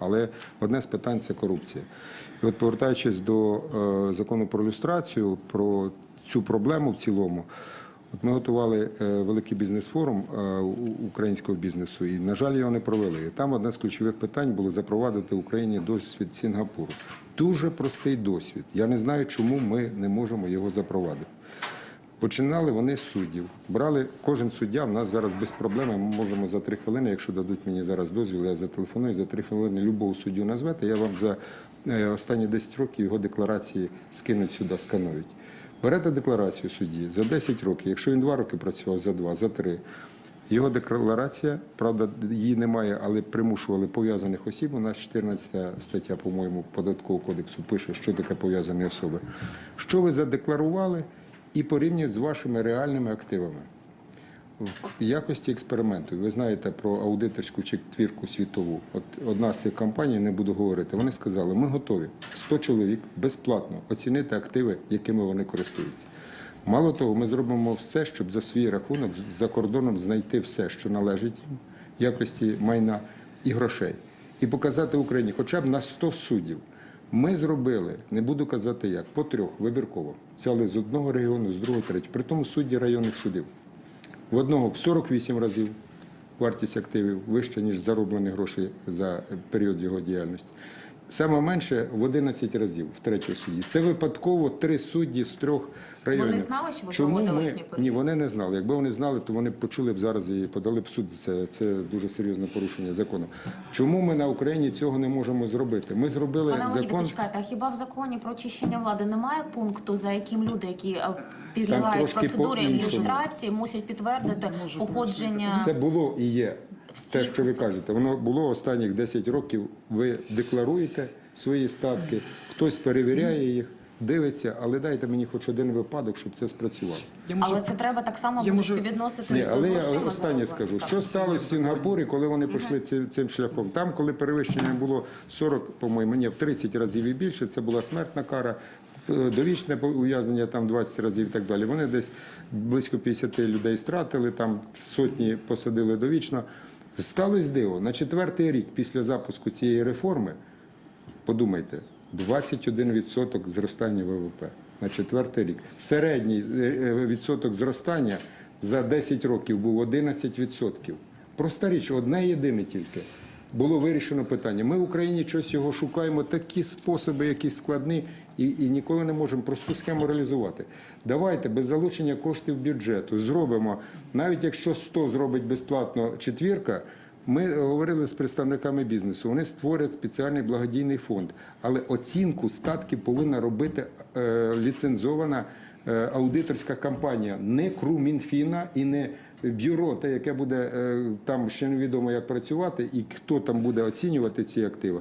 Але одне з питань це корупція. І от повертаючись до е, закону про люстрацію, про цю проблему в цілому. От ми готували е, великий бізнес-форум е, українського бізнесу, і, на жаль, його не провели. Там одне з ключових питань було запровадити в Україні досвід Сінгапуру. Дуже простий досвід. Я не знаю, чому ми не можемо його запровадити. Починали вони з суддів. Брали кожен суддя. В нас зараз без проблем. Ми можемо за три хвилини, якщо дадуть мені зараз дозвіл, я зателефоную за три хвилини любого суддю назвете. Я вам за е, останні 10 років його декларації скинуть сюди, сканують. Берете декларацію судді за 10 років. Якщо він 2 роки працював, за 2, за 3. Його декларація, правда, її немає, але примушували пов'язаних осіб. У нас 14 стаття, по-моєму, податкового кодексу пише, що таке пов'язані особи. Що ви задекларували і порівнюють з вашими реальними активами. В якості експерименту. Ви знаєте про аудиторську четвірку світову. От одна з цих компаній, не буду говорити, вони сказали, ми готові 100 чоловік безплатно оцінити активи, якими вони користуються. Мало того, ми зробимо все, щоб за свій рахунок за кордоном знайти все, що належить їм, якості майна і грошей, і показати Україні хоча б на 100 суддів. Ми зробили, не буду казати як, по трьох вибірково. Взяли з одного регіону, з другого, третього. При тому судді районних судів. В одного в 48 разів вартість активів вища, ніж зароблені гроші за період його діяльності. Саме менше в 11 разів в третього судді. Це випадково три судді з трьох районів. Вони знали, що ви Чому проводили ми... їхню перевірку? Ні, вони не знали. Якби вони знали, то вони почули б зараз і подали б в суд. Це, це дуже серйозне порушення закону. Чому ми на Україні цього не можемо зробити? Ми зробили Пане Леоніде, закон. почекайте, а хіба в законі про очищення влади немає пункту, за яким люди, які е, підлягають трошки процедурі по-іншому. ілюстрації, мусять підтвердити походження? Це було і є. Те, що ви кажете, воно було останніх 10 років. Ви декларуєте свої статки, хтось перевіряє їх, дивиться, але дайте мені хоч один випадок, щоб це спрацювало. Можу, Але це треба так само буде можу- співвідносити Ні, з але я останнє скажу. Так. Що сталося в Сінгапурі, коли вони пішли цим, цим шляхом? Там, коли перевищення було 40, по-моєму, ні, в 30 разів і більше, це була смертна кара. Е, Довічне ув'язнення там 20 разів і так далі. Вони десь близько 50 людей стратили, там сотні посадили довічно. Сталося диво. На четвертий рік після запуску цієї реформи, подумайте, 21% зростання ВВП на четвертий рік. Середній е, е, відсоток зростання за 10 років був 11%. Проста річ, одне єдине тільки. Було вирішено питання. Ми в Україні щось його шукаємо, такі способи, які складні, і, і ніколи не можемо просту схему реалізувати. Давайте без залучення коштів бюджету зробимо, навіть якщо 100 зробить безплатно четвірка, ми говорили з представниками бізнесу. Вони створять спеціальний благодійний фонд, але оцінку статків повинна робити е, ліцензована аудиторська компанія, не КРУ Мінфіна і не бюро, те, яке буде е, там ще невідомо як працювати, і хто там буде оцінювати ці активи.